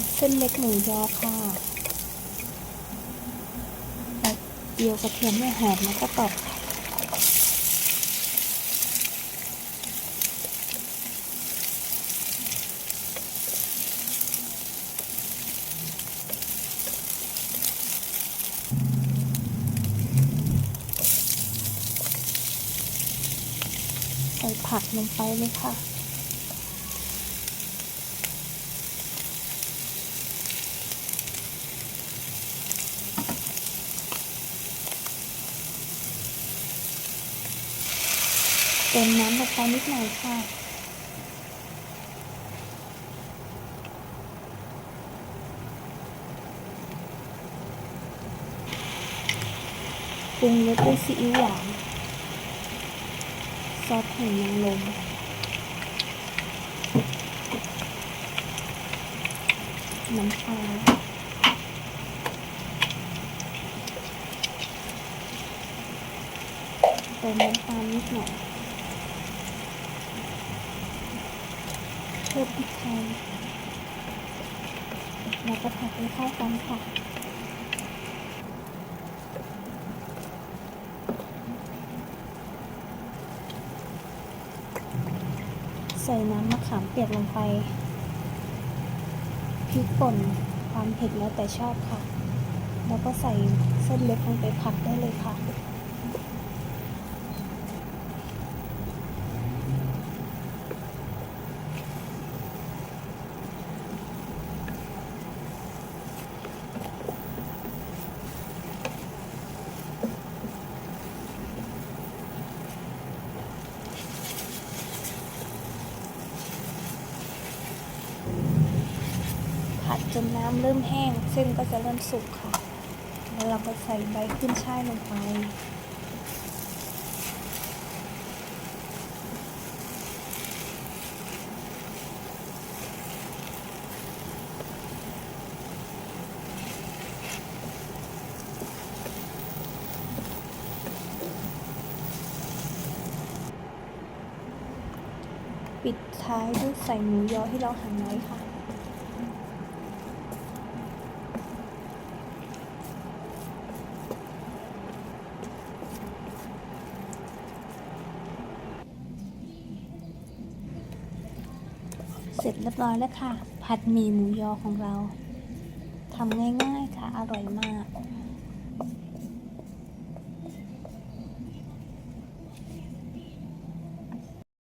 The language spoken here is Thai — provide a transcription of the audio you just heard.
ผัดเส้นเล็กหมูยอค่ะแบบเดียวกระเทียมไม่หอมแล้วก็ตอบค่ะใส่ผักลงไปเลยค่ะ เติมน้ำลงไปนิดหน่อยค่ะ ปรุงรสด้วยซีอิ๊วหวาน ซอสหอยนางรมน้ำปลาเติมน้ำตาลนิดหน่อย เพิ่มพริกไทยแล้วก็ผัดให้เข้ากันค่ะใส่น้ำมะขามเปียกลงไปพริกป่นความเผ็ดแล้วแต่ชอบค่ะ แล้วก็ใส่เส้นเล็กลงไปผัดได้เลยค่ะ ผัดจนน้ำเริ่มแห้ง เส้นก็จะเริ่มสุกค่ะ แล้วเราก็ใส่ใบขึ้นช่ายลงไปปิดท้ายด้วยใส่หมูยอที่เราหั่นไว้ค่ะ เสร็จเรียบร้อยแล้วค่ะ ผัดหมี่หมูยอของเราทำง่ายๆค่ะ อร่อยมาก